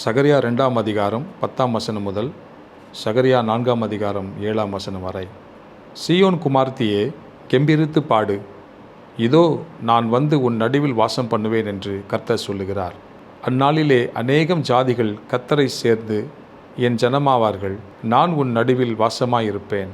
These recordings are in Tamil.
சகரியா ரெண்டாம் அதிகாரம் பத்தாம் வசனம் முதல் சகரியா நான்காம் அதிகாரம் ஏழாம் வசனம் வரை. சியோன் குமார்த்தியே கெம்பிரித்து பாடு. இதோ நான் வந்து உன் நடுவில் வாசம் பண்ணுவேன் என்று கர்த்தர் சொல்லுகிறார். அந்நாளிலே அநேகம் ஜாதிகள் கத்தரை சேர்ந்து என் ஜனமாவார்கள் நான் உன் நடுவில் வாசமாயிருப்பேன்.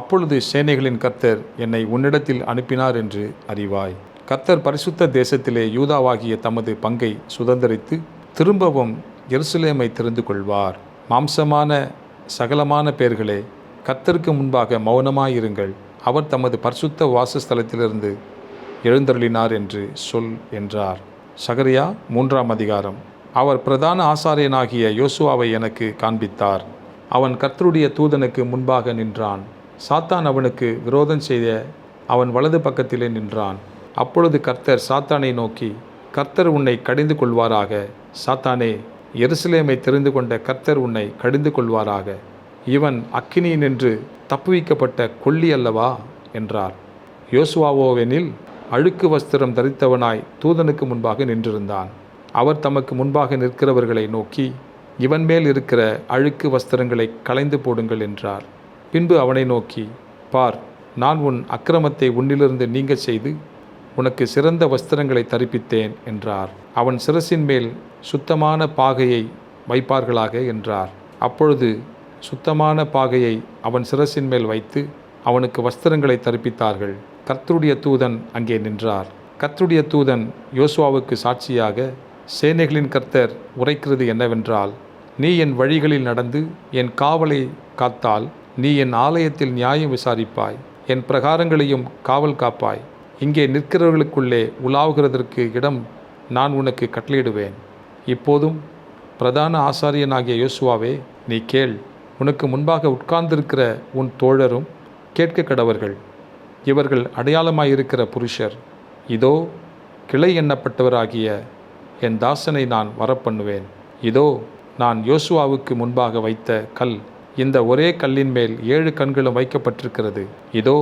அப்பொழுது சேனைகளின் கர்த்தர் என்னை உன்னிடத்தில் அனுப்பினார் என்று அறிவாய். கர்த்தர் பரிசுத்த தேசத்திலே யூதாவாகிய தமது பங்கை சுதந்தரித்து திரும்பவும் எருசலேமை தெரிந்து கொள்வார். மாம்சமான சகலமான பேர்களே கர்த்தருக்கு முன்பாக மௌனமாயிருங்கள். அவர் தமது பரிசுத்த வாசஸ்தலத்திலிருந்து எழுந்தருளினார் என்று சொல் என்றார். சகரியா மூன்றாம் அதிகாரம். அவர் பிரதான ஆசாரியனாகிய யோசுவாவை எனக்கு காண்பித்தார். அவன் கர்த்தருடைய தூதனுக்கு முன்பாக நின்றான். சாத்தான் அவனுக்கு விரோதம் செய்த அவன் வலது பக்கத்திலே நின்றான். அப்பொழுது கர்த்தர் சாத்தானை நோக்கி கர்த்தர் உன்னை கடிந்து கொள்வாராக. சாத்தானே எருசலேமை தெரிந்து கொண்ட கர்த்தர் உன்னை கடிந்து கொள்வாராக. இவன் அக்கினி நின்று தப்புவிக்கப்பட்ட கொல்லி அல்லவா? என்றார். யோசுவாவோவெனில் அழுக்கு வஸ்திரம் தரித்தவனாய் தூதனுக்கு முன்பாக நின்றிருந்தான். அவர் தமக்கு முன்பாக நிற்கிறவர்களை நோக்கி இவன் மேல் இருக்கிற அழுக்கு வஸ்திரங்களை களைந்து போடுங்கள் என்றார். பின்பு அவனை நோக்கி பார் நான் உன் அக்கிரமத்தை உன்னிலிருந்து நீங்க செய்து உனக்கு சிறந்த வஸ்திரங்களை தரிப்பித்தேன் என்றார். அவன் சிரசின் மேல் சுத்தமான பாகையை வைப்பார்களாக என்றார். அப்பொழுது சுத்தமான பாகையை அவன் சிரசின் மேல் வைத்து அவனுக்கு வஸ்திரங்களை தரிப்பித்தார்கள். கர்த்தருடைய தூதன் அங்கே நின்றார். கர்த்தருடைய தூதன் யோசுவாவுக்கு சாட்சியாக சேனைகளின் கர்த்தர் உரைக்கிறது என்னவென்றால் நீ என் வழிகளில் நடந்து என் காவலை காத்தால் நீ என் ஆலயத்தில் நியாயம் விசாரிப்பாய். என் பிரகாரங்களையும் காவல் காப்பாய். இங்கே நிற்கிறவர்களுக்குள்ளே உலாவுகிறதற்கு இடம் நான் உனக்கு கட்டளையிடுவேன். இப்போதும் பிரதான ஆசாரியனாகிய யோசுவாவே நீ கேள் உனக்கு முன்பாக உட்கார்ந்திருக்கிற உன் தோழரும் கேட்க கடவர்கள் இவர்கள் அடையாளமாயிருக்கிற புருஷர். இதோ கிளை எண்ணப்பட்டவராகிய என் தாசனை நான் வரப்பண்ணுவேன். இதோ நான் யோசுவாவுக்கு முன்பாக வைத்த கல் இந்த ஒரே கல்லின் மேல் ஏழு கண்களும் வைக்கப்பட்டிருக்கிறது. இதோ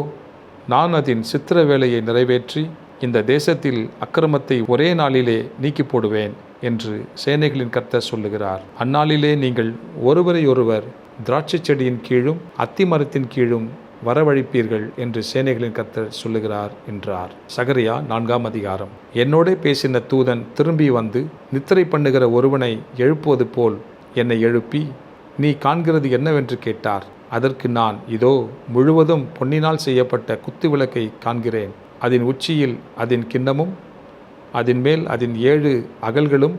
நான் அதன் சித்திர வேலையை நிறைவேற்றி இந்த தேசத்தில் அக்கிரமத்தை ஒரே நாளிலே நீக்கி போடுவேன் என்று சேனைகளின் கர்த்தர் சொல்லுகிறார். அந்நாளிலே நீங்கள் ஒருவரையொருவர் திராட்சை செடியின் கீழும் அத்தி மரத்தின் கீழும் வரவழைப்பீர்கள் என்று சேனைகளின் கர்த்தர் சொல்லுகிறார் என்றார். சகரியா நான்காம் அதிகாரம். என்னோட பேசின தூதன் திரும்பி வந்து நித்திரை பண்ணுகிற ஒருவனை எழுப்புவது போல் என்னை எழுப்பி நீ காண்கிறது என்னவென்று கேட்டார். அதற்கு நான் இதோ முழுவதும் பொன்னினால் செய்யப்பட்ட குத்து விளக்கை காண்கிறேன். அதன் உச்சியில் அதன் கிண்ணமும் அதன் மேல் அதன் ஏழு அகல்களும்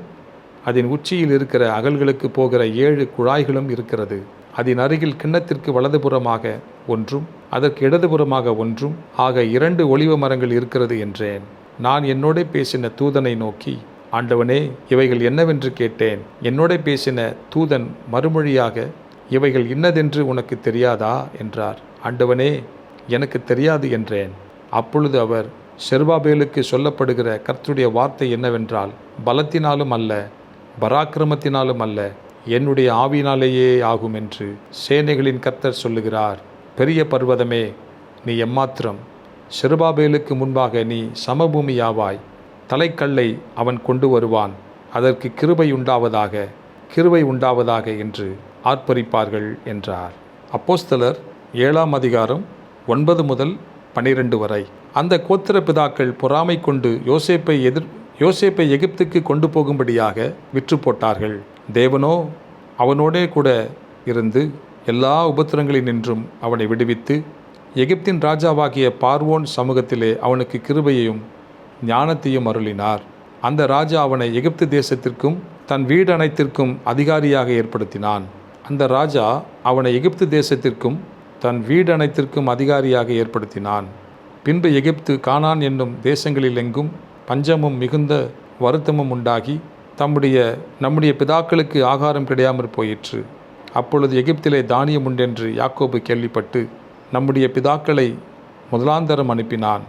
அதன் உச்சியில் இருக்கிற அகல்களுக்கு போகிற ஏழு குழாய்களும் இருக்கிறது. அதன் அருகில் கிண்ணத்திற்கு வலதுபுறமாக ஒன்றும் அதற்கு இடதுபுறமாக ஒன்றும் ஆக இரண்டு ஒளிவ மரங்கள் இருக்கிறது என்றேன். நான் என்னோட பேசின தூதனை நோக்கி ஆண்டவனே இவைகள் என்னவென்று கேட்டேன். என்னோட பேசின தூதன் மறுமொழியாக இவைகள் இன்னதென்று உனக்கு தெரியாதா? என்றார். ஆண்டவனே எனக்கு தெரியாது என்றேன். அப்பொழுது அவர் செருபாபேலுக்கு சொல்லப்படுகிற கர்த்தருடைய வார்த்தை என்னவென்றால் பலத்தினாலும் அல்ல பராக்கிரமத்தினாலும் அல்ல என்னுடைய ஆவினாலேயே ஆகும் என்று சேனைகளின் கர்த்தர் சொல்லுகிறார். பெரிய பர்வதமே நீ எம்மாத்திரம் செருபாபேலுக்கு முன்பாக நீ சமபூமியாவாய். தலைக்கல்லை அவன் கொண்டு வருவான். அதற்கு கிருபை உண்டாவதாக கிருபை உண்டாவதாக என்று ஆர்ப்பரிப்பார்கள் என்றார். அப்போஸ்தலர் ஏழாம் அதிகாரம் ஒன்பது முதல் பனிரெண்டு வரை. அந்த கோத்திர பிதாக்கள் பொறாமை கொண்டு யோசேப்பை எதிர் யோசேப்பை எகிப்துக்கு கொண்டு போகும்படியாக விற்று போட்டார்கள். தேவனோ அவனோடே கூட இருந்து எல்லா உபத்திரங்களினின்றும் அவனை விடுவித்து எகிப்தின் ராஜாவாகிய பார்வோன் சமூகத்திலே அவனுக்கு கிருபையையும் ஞானத்தையும் அருளினார். அந்த ராஜா அவனை எகிப்து தேசத்திற்கும் தன் வீடு அனைத்திற்கும் அதிகாரியாக ஏற்படுத்தினான். அந்த ராஜா அவனை எகிப்து தேசத்திற்கும் தன் வீடு அனைத்திற்கும் அதிகாரியாக ஏற்படுத்தினான். பின்பு எகிப்து கானான் என்னும் தேசங்களில் எங்கும் பஞ்சமும் மிகுந்த வருத்தமும் உண்டாகி தம்முடைய நம்முடைய பிதாக்களுக்கு ஆகாரம் கிடையாமற் போயிற்று. அப்பொழுது எகிப்திலே தானியம் உண்டென்று யாக்கோபு கேள்விப்பட்டு நம்முடைய பிதாக்களை முதலாந்தரம் அனுப்பினான்.